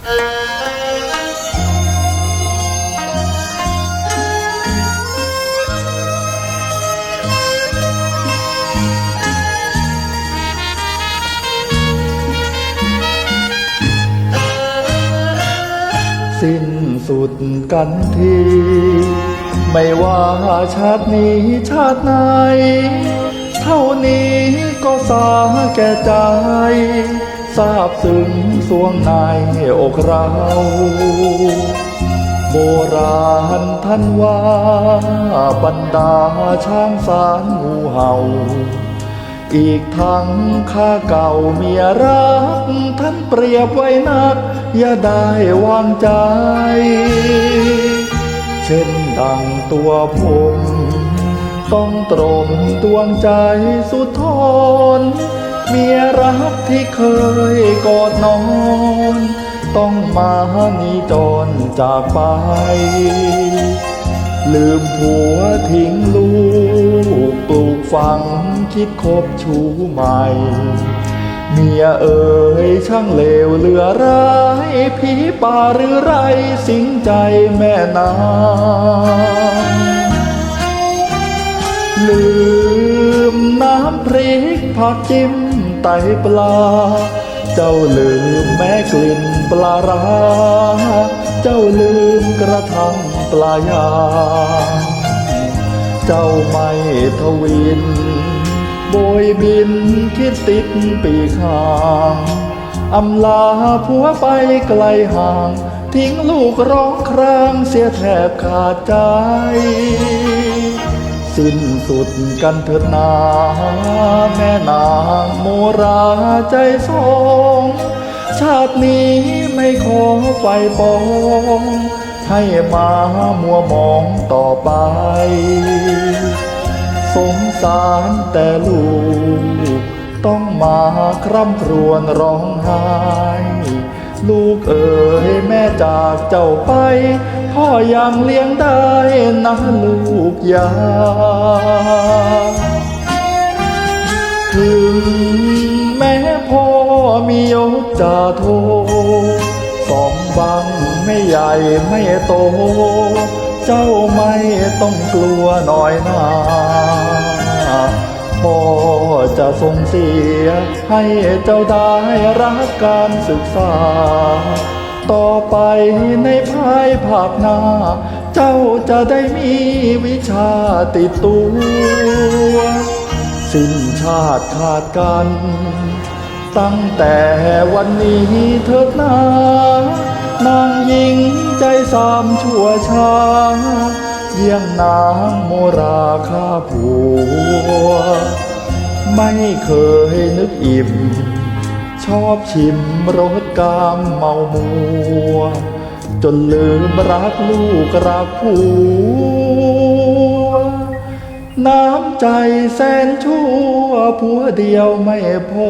สิ้นสุดกันที ไม่ว่าชาตินี้ชาติไหน เท่านี้ก็สาแก่ใจ ทราบซึ้งสวงในอกเรา โบราณท่านว่า บรรดาช้างสารงูเห่า อีกทั้งข้าเก่าเมียรัก ท่านเปรียบไว้นัก อย่าได้วางใจ เช่นดังตัวผมต้องตรมดวงใจสุดทน เมียรักที่เคยกอดนอน ต้องมาหนีจรจากไป ลืมผัวทิ้งลูกปลูกฝังคิดคบชู้ใหม่ เมียเอ๋ยช่างเลวเหลือร้ายผีป่าหรือไรสิงใจแม่นางลืมน้ำพริกผักจิ้ม ไตปลา เจ้าลืมแม่กลิ่นปลาร้า เจ้าลืมกระทั่งปลายา เจ้าไม่ทวินโบยบินคิดติดปีกห่างอำลาผัวไปไกลห่าง ทิ้งลูกร้องครางเสียแทบขาดใจ สิ้นสุดกันเถิดนาแม่นางโมราใจสองชาตินี้ไม่ขอไฟปองให้มามัวมองต่อไป สงสารแต่ลูก ต้องมาคร่ำครวญร้องไห้ ลูกเอ๋ยแม่จากเจ้าไป พ่อยังเลี้ยงได้นะลูกยาถึงแม้พ่อมียศจ่าโทสองบังไม่ใหญ่ไม่โต เจ้าไม่ต้องกลัวหน่อยนาพ่อ จะทรงเสีย ให้เจ้าได้รักการศึกษา ต่อไปในภายภาคหน้า เจ้าจะได้มีวิชาติดตัว สิ้นชาติขาดกัน ตั้งแต่วันนี้เถิดนานางหญิงใจสามชั่วช้าเยี่ยงนางโมราคาผัว ไม่เคยนึกอิ่ม ชอบชิมรสกามเมามัว จนลืมรักลูกรักผัว น้ำใจแสนชั่วผัวเดียวไม่พอ